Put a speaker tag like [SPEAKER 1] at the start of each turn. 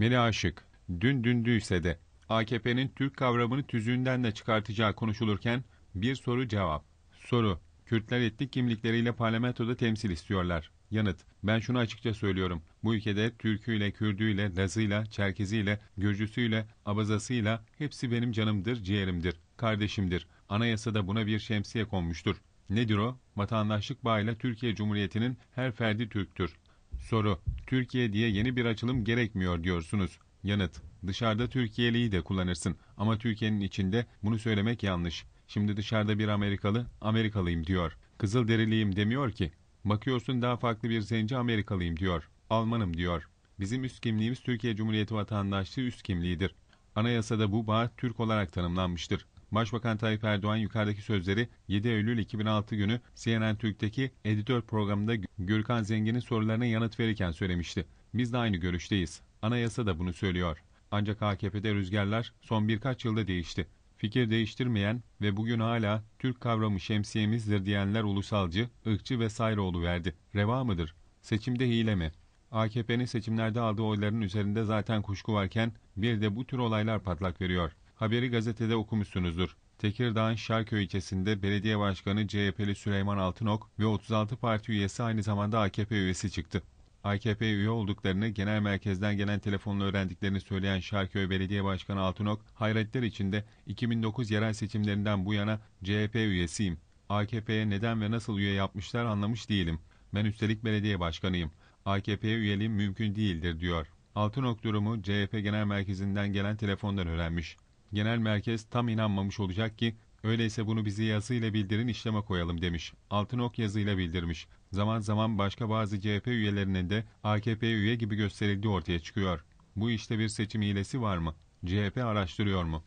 [SPEAKER 1] Meli Aşık, dün dündüyse de AKP'nin Türk kavramını tüzüğünden de çıkartacağı konuşulurken bir soru cevap. Soru, Kürtler etnik kimlikleriyle parlamentoda temsil istiyorlar. Yanıt, ben şunu açıkça söylüyorum. Bu ülkede Türküyle, Kürdüyle, Lazıyla, Çerkeziyle, Gürcüsüyle, Abazasıyla hepsi benim canımdır, ciğerimdir, kardeşimdir. Anayasada buna bir şemsiye konmuştur. Nedir o? Vatandaşlık bağıyla Türkiye Cumhuriyeti'nin her ferdi Türktür. Soru, Türkiye diye yeni bir açılım gerekmiyor diyorsunuz. Yanıt, dışarıda Türkiye'liyi de kullanırsın ama Türkiye'nin içinde bunu söylemek yanlış. Şimdi dışarıda bir Amerikalı, Amerikalıyım diyor. Kızılderiliyim demiyor ki. Bakıyorsun daha farklı bir zenci Amerikalıyım diyor. Almanım diyor. Bizim üst kimliğimiz Türkiye Cumhuriyeti vatandaşlığı üst kimliğidir. Anayasada bu bağ Türk olarak tanımlanmıştır. Başbakan Tayyip Erdoğan yukarıdaki sözleri 7 Eylül 2006 günü CNN Türk'teki editör programında Gürkan Zengin'in sorularına yanıt verirken söylemişti. Biz de aynı görüşteyiz. Anayasa da bunu söylüyor. Ancak AKP'de rüzgarlar son birkaç yılda değişti. Fikir değiştirmeyen ve bugün hala Türk kavramı şemsiyemizdir diyenler ulusalcı, ırkçı vesaire verdi. Reva mıdır? Seçimde hile mi? AKP'nin seçimlerde aldığı oyların üzerinde zaten kuşku varken bir de bu tür olaylar patlak veriyor. Haberi gazetede okumuşsunuzdur. Tekirdağ'ın Şarköy ilçesinde belediye başkanı CHP'li Süleyman Altınok ve 36 parti üyesi aynı zamanda AKP üyesi çıktı. AKP üye olduklarını genel merkezden gelen telefonla öğrendiklerini söyleyen Şarköy Belediye Başkanı Altınok, hayretler içinde 2009 yerel seçimlerinden bu yana CHP üyesiyim. AKP'ye neden ve nasıl üye yapmışlar anlamış değilim. Ben üstelik belediye başkanıyım. AKP'ye üyeliğim mümkün değildir diyor. Altınok durumu CHP Genel Merkezi'nden gelen telefondan öğrenmiş. Genel merkez tam inanmamış olacak ki öyleyse bunu bizi yazıyla bildirin işleme koyalım demiş. Altınok yazıyla bildirmiş. Zaman zaman başka bazı CHP üyelerinin de AKP üye gibi gösterildiği ortaya çıkıyor. Bu işte bir seçim hilesi var mı? CHP araştırıyor mu?